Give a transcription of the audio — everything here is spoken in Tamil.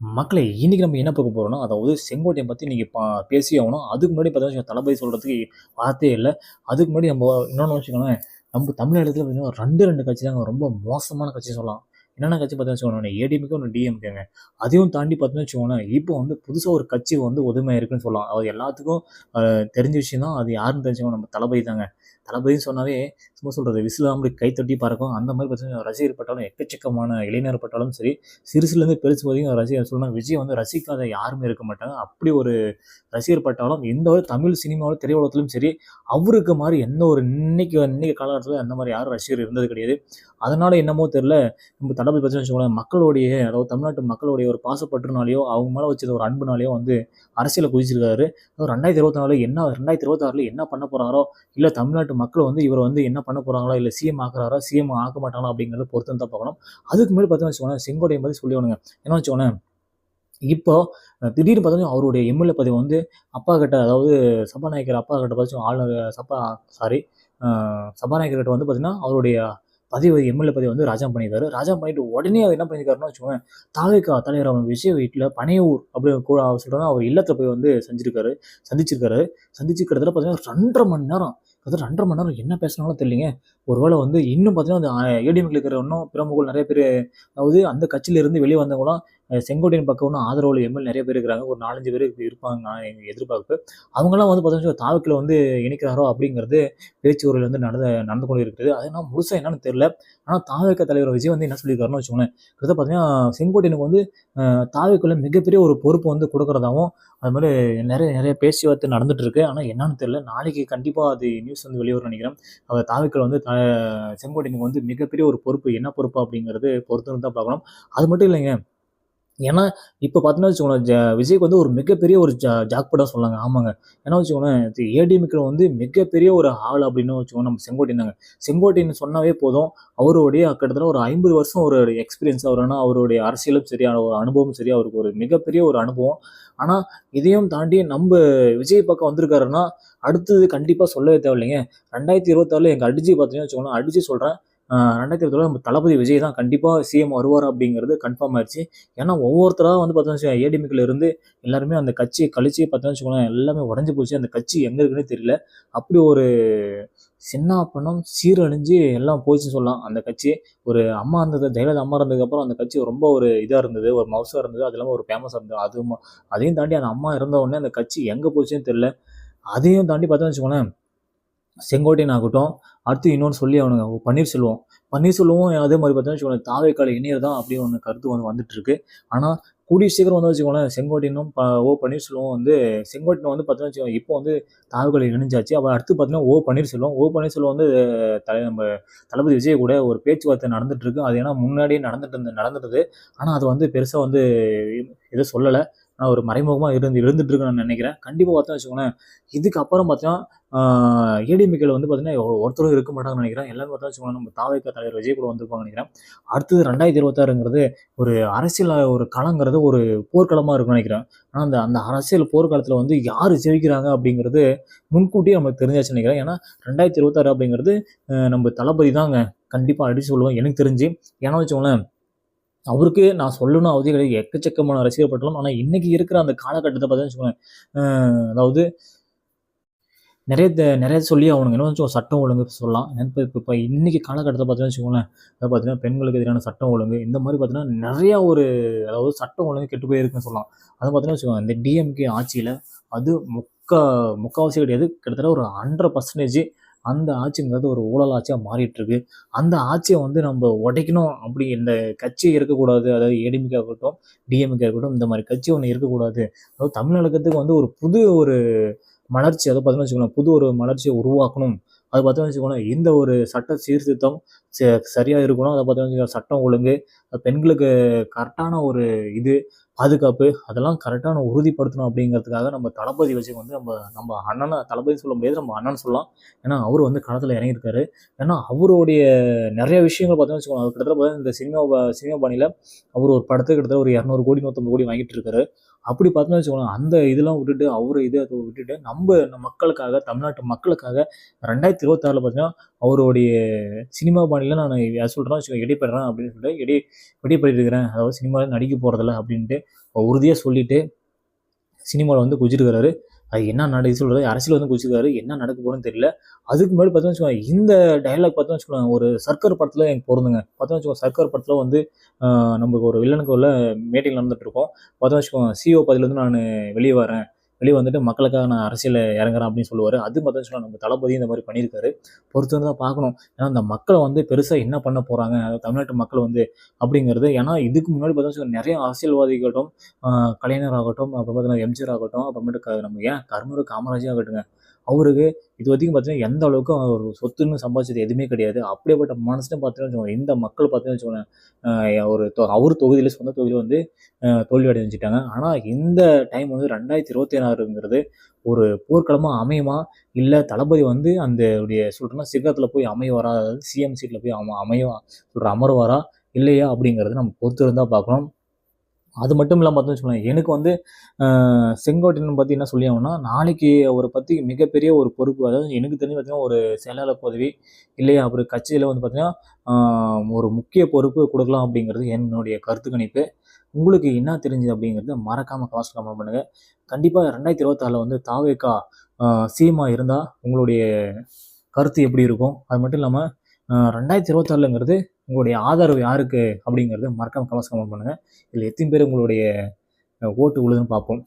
மக்களை இன்றைக்கி நம்ம என்ன பார்க்க போகிறோம்னா அதாவது செங்கோட்டையை பற்றி நீங்கள் பா பேசியே ஆகணும். அதுக்கு முன்னாடி பார்த்தீங்கன்னா தளபதி சொல்கிறதுக்கு வார்த்தையே இல்லை அதுக்கு முன்னாடி நம்ம இன்னொன்னு வச்சுக்கோங்களேன், நம்ம தமிழகத்தில் பார்த்தீங்கன்னா 2, 2 கட்சி தாங்க ரொம்ப மோசமான கட்சி சொல்லலாம். என்னென்ன கட்சி பார்த்தீங்கன்னு வச்சுக்கோங்க ஏடிஎம்கே, ஒண்ணு டிஎம்கேங்க. அதையும் தாண்டி பார்த்தீங்கன்னு வச்சுக்கோங்களேன், இப்போ வந்து புதுசாக ஒரு கட்சி வந்து உதயமாயிருக்குன்னு சொல்லலாம். அது எல்லாத்துக்கும் தெரிஞ்ச விஷயம் தான். அது யாருன்னு தெரிஞ்சுக்கோங்க, நம்ம தளபதி தாங்க. தளபதின்னு சொன்னாவே சும்மா சொல்கிறது விசில் அப்படி கைத்தட்டி பறக்கும். அந்த மாதிரி பிரச்சனை ரசிகர் பட்டாலும் எக்கச்சக்கமான இளைஞர் பட்டாலும் சரி, சிறுசுலேருந்து பெருசு வரைக்கும் ரசிகர் சொல்லணும் விஜய் வந்து ரசிக்காத யாருமே இருக்க மாட்டாங்க. அப்படி ஒரு ரசிகர் பட்டாலும் எந்த ஒரு தமிழ் சினிமாவிலும், திரையுலகத்திலும் சரி, அவருக்கு மாதிரி எந்த ஒரு இன்னைக்கு இன்னைக்கு காலகட்டத்தில் அந்த மாதிரி யாரும் ரசிகர் இருந்தது கிடையாது. அதனால் என்னமோ தெரியல, நம்ம தளபதி பிரச்சனை வச்சுக்கோங்களேன், மக்களுடைய அதாவது தமிழ்நாட்டு மக்களுடைய ஒரு பாசப்பற்றுனாலயோ, அவங்க மேலே வச்சது ஒரு அன்புனாலேயோ வந்து அரசியலை குதிச்சிருக்காரு. அதுவும் 2024 என்ன 2026ல என்ன பண்ண இல்லை தமிழ் தமிழ்நாட்டு மக்கள் வந்து இவர் வந்து என்ன பண்ண போறாங்களா, இல்லை சிஎம் ஆக்குறாரா, சிஎம் ஆக்க மாட்டாங்களா அப்படிங்கிறத பொறுத்து தான் பார்க்கணும். அதுக்கு முன்னாடி பார்த்தீங்கன்னா வச்சுக்கோங்க செங்கோட்டையை மாதிரி சொல்லிவிடுங்க என்ன வச்சுக்கோனேன் இப்போ திடீர்னு பார்த்தோன்னா அவருடைய எம்எல்ஏ பதவி வந்து அப்பா கிட்ட அதாவது சபாநாயகர் அப்பா கிட்ட பதாச்சும் ஆளுநர் சபா சாரி சபாநாயகர்கிட்ட வந்து பார்த்தீங்கன்னா, அவருடைய பதவி எம்எல்ஏ பதவி வந்து ராஜா பண்ணியிருக்காரு. ராஜா பண்ணிட்டு உடனே அவர் என்ன பண்ணியிருக்காருன்னு வச்சுக்கோங்க தாவேகா தலைவர் அவங்க விஜய் வீட்டில் பனையூர் அப்படி கூட அவர் சொல்றாங்க, அவர் இல்லத்தை போய் வந்து செஞ்சிருக்காரு சந்திச்சிருக்காரு. சந்திச்சு கிட்டத்தட்ட பார்த்தீங்கன்னா 2 1/2 மணி நேரம் அது ரெண்டரை மணி நேரம் என்ன பேசுனாலும் தெரியலங்க. ஒரு வேளை வந்து இன்னும் பார்த்தீங்கன்னா, அந்த அ இருக்கிற இன்னும் பிரமுகர்கள் நிறைய பேர் அதாவது அந்த கட்சியிலேருந்து வெளியே வந்தவங்களாம் செங்கோட்டையின் பக்கம் இன்னும் எம்எல் நிறைய பேர் இருக்கிறாங்க. ஒரு 4, 5 பேர் இருப்பாங்க நான் எங்கள் எதிர்பார்ப்பு. அவங்கெல்லாம் வந்து பார்த்தீங்கன்னா, தாவக்கில் வந்து இணைக்கிறாரோ அப்படிங்கிறது பேச்சுவார்த்தையில வந்து நடந்து நடந்து கொண்டு இருக்கிறது. அது என்ன முழுசாக என்னன்னு தெரியல. ஆனால் தாவேக்கா தலைவர் விஜய் வந்து என்ன சொல்லியிருக்காருன்னு வச்சுக்கோங்களேன், கிட்ட பார்த்தீங்கன்னா, செங்கோட்டையனுக்கு வந்து அ மிகப்பெரிய ஒரு பொறுப்பு வந்து குடுக்குறதாவும், அது மாதிரி நிறைய நிறைய பேச்சுவார்த்தை நடந்துட்டு இருக்கு. ஆனால் என்னன்னு தெரியல. நாளைக்கு கண்டிப்பாக அது நியூஸ் வந்து வெளிவரும்னு நினைக்கிறேன் அவர் தாவேக்கால வந்து த செங்கோட்டையனுக்கு வந்து மிகப்பெரிய ஒரு பொறுப்பு என்ன பொறுப்பு அப்படிங்கிறது பொறுத்துன்னு தான் பார்க்கணும். அது மட்டும் இல்லைங்க. ஏன்னா, இப்போ பார்த்தீங்கன்னா வச்சுக்கோங்களேன், ஜ விஜய்க்கு வந்து ஒரு மிகப்பெரிய ஒரு ஜா ஜாக்பாட்டா சொல்லாங்க ஆமாங்க. ஏன்னா வச்சுக்கோங்களேன், ஏடிஎம்கேல வந்து மிகப்பெரிய ஒரு ஆள் அப்படின்னு வச்சுக்கோங்க நம்ம செங்கோட்டையன் தாங்க. செங்கோட்டையன் சொன்னாவே போதும், அவருடைய கிட்டத்தட்ட ஒரு 50 வருஷம் ஒரு எக்ஸ்பீரியன்ஸ் அவர் அவருடைய அரசியலும் சரி, ஒரு அனுபவமும் சரி, அவருக்கு ஒரு மிகப்பெரிய ஒரு அனுபவம். ஆனால் இதையும் தாண்டி நம்ம விஜய் பக்கம் வந்திருக்காருன்னா, அடுத்தது கண்டிப்பாக சொல்லவே தேவையில்லைங்க. ரெண்டாயிரத்தி இருபத்தாறில் எங்கள் அடிச்சு பார்த்தீங்கன்னா வச்சுக்கோங்களேன், அடிச்சு சொல்கிறேன் ரெண்டாயிரத்தி 2026ல நம்ம தளபதி விஜய் தான் கண்டிப்பாக சிஎம் வருவார் அப்படிங்கிறது கன்ஃபார்ம் ஆயிடுச்சு ஏன்னா, ஒவ்வொருத்தராக வந்து பார்த்தீங்கன்னு வச்சுக்கோங்க, இருந்து எல்லாருமே அந்த கட்சியை கழிச்சு பார்த்தோம்னு வச்சுக்கோங்களேன், எல்லாமே உடஞ்சி போச்சு. அந்த கட்சி எங்கே இருக்குன்னே தெரியல. அப்படி ஒரு சின்னாபின்னம் சீரழிஞ்சு எல்லாம் போச்சுன்னு சொல்லலாம். அந்த கட்சி ஒரு அம்மா இருந்தது ஜெயலலிதா அம்மா இருந்ததுக்கப்புறம் அந்த கட்சி ரொம்ப ஒரு இதாக இருந்தது. ஒரு மவுசாக இருந்தது. அது இல்லாமல் ஒரு ஃபேமஸாக இருந்தது. அதுவும் அதையும் தாண்டி அந்த அம்மா இருந்த உடனே அந்த கட்சி எங்கே போச்சுன்னு தெரியல. அதையும் தாண்டி பார்த்தோம்னு வச்சுக்கோங்களேன், செங்கோட்டையன் ஆகட்டும், அடுத்து இன்னொன்று சொல்லி அவனுங்க பன்னீர்செல்வம். பன்னீர்செல்வம் அதே மாதிரி பார்த்தீங்கன்னு வச்சுக்கோங்களேன், இணையர் தான் அப்படின்னு ஒன்று கருத்து வந்து வந்துட்டு இருக்கு. ஆனால் கூடிய சீக்கிரம் வந்து வச்சுக்கோங்களேன், செங்கோட்டையனும் ப ஓ. பன்னீர்செல்வம் வந்து செங்கோட்டையன் வந்து பார்த்தீங்கன்னு வச்சுக்கோங்க, இப்போ வந்து தாவேக்கால இணைஞ்சாச்சு. அப்போ அடுத்து பார்த்தீங்கன்னா, ஓ. பன்னீர்செல்வம். ஓ. பன்னீர்செல்வம் வந்து தலை நம்ம தளபதி விஜய் கூட ஒரு பேச்சுவார்த்தை நடந்துட்டு இருக்கு. அது ஏன்னா முன்னாடியே நடந்துட்டு இருந்த நடந்துட்டது. ஆனால் அது வந்து பெருசாக வந்து எதுவும் சொல்லலை நான் ஒரு மறைமுகமாக இருந்து இருந்துட்டு இருக்குன்னு நான் நினைக்கிறேன். கண்டிப்பாக பார்த்தா வச்சுக்கோங்களேன், இதுக்கப்புறம் பார்த்தீங்கன்னா, ஏடிஎம்கேல வந்து பார்த்தீங்கன்னா, ஒருத்தரும் இருக்க மாட்டாங்கன்னு நினைக்கிறேன். எல்லாரும் பார்த்தா வச்சுக்கோங்களேன், நம்ம தாவேக்கா தலைவர் விஜய் கூட வந்திருப்பாங்கன்னு நினைக்கிறேன். அடுத்தது 2026ங்கிறது ஒரு அரசியல் ஒரு களங்கிறது ஒரு போர்க்களமாக இருக்கும்னு நினைக்கிறேன். ஆனால் அந்த அந்த அரசியல் போர்க்காலத்தில் வந்து யார் ஜெயிக்கிறாங்க அப்படிங்கிறது முன்கூட்டியே நமக்கு தெரிஞ்சாச்சு நினைக்கிறேன். ஏன்னா, 2026 அப்படிங்கிறது நம்ம தளபதி தாங்க. கண்டிப்பாக அடிச்சு சொல்லுவோம் எனக்கு தெரிஞ்சு. ஏன்னா வச்சுக்கோங்களேன், அவருக்கு நான் சொல்லணும் அவதி கிடையாது. எக்கச்சக்கமான ரசிகர் பட்டாளம். ஆனால் இன்னைக்கு இருக்கிற அந்த காலகட்டத்தை பார்த்தீங்கன்னு வச்சுக்கோங்களேன், அதாவது நிறைய த சொல்லி சொல்லியே என்ன இன்னும் சட்டம் ஒழுங்கு சொல்லலாம். இப்போ இப்போ இப்போ இன்னைக்கு காலகட்டத்தை பார்த்தீங்கன்னு வச்சுக்கோங்களேன், அதாவது பார்த்தீங்கன்னா, பெண்களுக்கு எதிரான சட்டம் ஒழுங்கு இந்த மாதிரி பார்த்தீங்கன்னா, நிறையா ஒரு அதாவது சட்டம் ஒழுங்கு கெட்டு போயிருக்குன்னு சொல்லலாம். அது பார்த்தீங்கன்னா வச்சுக்கோங்க, இந்த டிஎம்கே ஆட்சியில் அது முக்கா முக்காவாசி கிடையாது. கிட்டத்தட்ட ஒரு 100% அந்த ஆட்சிங்கிறது ஒரு ஊழல் ஆட்சியாக மாறிட்டு இருக்கு. அந்த ஆட்சியை வந்து நம்ம உடைக்கணும் அப்படி இந்த கட்சி இருக்கக்கூடாது. அதாவது ஏடிஎம்கே இருக்கட்டும் டிஎம்கே இருக்கட்டும், இந்த மாதிரி கட்சி ஒன்று இருக்கக்கூடாது. அதாவது தமிழகத்துக்கு வந்து ஒரு புது ஒரு மலர்ச்சி அதை பார்த்தீங்கன்னு வச்சுக்கோங்களேன், புது ஒரு மலர்ச்சியை உருவாக்கணும். அது பார்த்தீங்கன்னு வச்சுக்கோங்களேன், இந்த ஒரு சட்ட சீர்திருத்தம் ச இருக்கணும். அதை பார்த்தீங்கன்னு வச்சுக்கோங்க, சட்டம் ஒழுங்கு, பெண்களுக்கு கரெக்டான ஒரு இது, பாதுகாப்பு அதெல்லாம் கரெக்டான உறுதிப்படுத்தணும் அப்படிங்கிறதுக்காக நம்ம தளபதி வச்சு வந்து நம்ம நம்ம அண்ணனை தளபதி சொல்ல முடியாது. நம்ம அண்ணன் சொல்லலாம். ஏன்னா, அவர் வந்து களத்தில் இறங்கியிருக்காரு. ஏன்னா, அவருடைய நிறைய விஷயங்கள் பார்த்தீங்கன்னு வச்சுக்கோங்களேன், அவர் கிட்டத்தட்ட இந்த சினிமா சினிமா பாணியில் அவர் ஒரு படத்துக்கு கிட்டத்தட்ட ஒரு 200 கோடி, 150 கோடி வாங்கிட்டு இருக்காரு. அப்படி பார்த்தீங்கன்னு வச்சுக்கோங்களேன், அந்த இதெல்லாம் விட்டுட்டு, அவரு இதை விட்டுட்டு, நம்ம மக்களுக்காக, தமிழ்நாட்டு மக்களுக்காக 2026ல பார்த்தீங்கன்னா, அவருடைய சினிமா பாணியில் நான் யார் சொல்கிறேன் வச்சுக்கோ இடைப்படுறேன் அப்படின்னு சொல்லிட்டு இடை விடைபெற்று இருக்கிறேன். அதாவது சினிமாவில் நடிக்க போகிறதில்ல அப்படின்ட்டு உறுதியாக சொல்லிட்டு சினிமாவில் வந்து குதிச்சிருக்கிறாரு அது என்ன நட சொல்கிறது அரசியல் வந்து குதிச்சிருக்காரு என்ன நடக்க போகிறோன்னு தெரியல. அதுக்கு முன்னாடி பார்த்தோன்னு வச்சுக்கோங்க இந்த டைலாக் பார்த்தோன்னு வச்சுக்கோங்க ஒரு சர்க்கார் படத்தில் எனக்கு பொருந்துங்க. பார்த்தோம்னு வச்சுக்கோங்க சர்க்கார் படத்தில் வந்து நமக்கு ஒரு வில்லனுக்கு உள்ள மீட்டிங் நடந்துட்டு இருக்கோம். பார்த்தோம்னு வச்சுக்கோங்க சிஓ பதிலேருந்து நான் வெளியே வரேன். வெளியே வந்துட்டு மக்களுக்காக நான் அரசியலில் இறங்குறேன் அப்படின்னு சொல்லுவார். அது மட்டும் சொல்ல நம்ம தளபதி இந்த மாதிரி பண்ணியிருக்காரு. பொறுத்து தான் பார்க்கணும். ஏன்னா அந்த மக்களை வந்து பெருசாக என்ன பண்ண போகிறாங்க தமிழ்நாட்டு மக்கள் வந்து அப்படிங்கிறது. ஏன்னா இதுக்கு முன்னாடி பார்த்தோம்னு நிறைய அரசியல்வாதிகட்டும் கலைஞர் ஆகட்டும் அப்புறம் பார்த்தீங்கன்னா எம்ஜிஆர் ஆகட்டும் அப்புறமேட்டு நம்ம ஏன் கர்மரு காமராஜே ஆகட்டுங்க? அவருக்கு இது வரைக்கும் பார்த்தீங்கன்னா எந்த அளவுக்கு அவர் சொத்துன்னு சம்பாதிச்சது எதுவுமே கிடையாது. அப்படியேப்பட்ட மனசுன்னு பார்த்தீங்கன்னா இந்த மக்கள் பார்த்தீங்கன்னா வச்சுக்கோங்க ஒரு தொ- அவர் தொகுதியில் சொந்த தொகுதியில் வந்து தோல்வி அடைஞ்சிட்டாங்க. ஆனால் இந்த டைம் வந்து ரெண்டாயிரத்தி இருபத்தி ஆறுங்கிறது ஒரு போர்க்களமாக அமையுமா? இல்லை தளபதி வந்து அந்த உடைய சொல்கிறோன்னா சிகரத்தில் போய் அமைவாரா? அதாவது சிஎம் சீட்டில் போய் அம அமைவா? சொல்கிற அமர்வாரா? இல்லையா? அப்படிங்கிறது நம்ம பொறுத்து இருந்தால் பார்க்கணும் அது மட்டும் இல்லாமல் பார்த்தோம்னு வச்சுக்கோங்களேன் எனக்கு வந்து செங்கோட்டையன் பற்றி என்ன சொல்லி ஆகணும்னா நாளைக்கு அவரை பற்றி மிகப்பெரிய ஒரு பொறுப்பு அதாவது எனக்கு தெரிஞ்சு பார்த்தீங்கன்னா ஒரு செயலாளர் பதவி இல்லையா அப்புறம் கட்சியில் வந்து பார்த்தீங்கன்னா ஒரு முக்கிய பொறுப்பு கொடுக்கலாம் அப்படிங்கிறது என்னுடைய கருத்து கணிப்பு. உங்களுக்கு என்ன தெரிஞ்சது அப்படிங்கிறது மறக்காமல் காசு கமெண்ட் பண்ணுங்கள் கண்டிப்பாக ரெண்டாயிரத்தி இருபத்தாறில் வந்து தாவேக்கா சீமா இருந்தால் உங்களுடைய கருத்து எப்படி இருக்கும்? அது மட்டும் இல்லாமல் ரெண்டாயிரத்தி இருபத்தாறுலங்கிறது உங்களுடைய ஆதரவு யாருக்கு அப்படிங்கிறது மறக்காம கமெண்ட்ஸ் கமெண்ட் பண்ணுங்கள் இதில் எத்தனை பேர் உங்களுடைய ஓட்டு உழுதுன்னு பார்ப்போம்.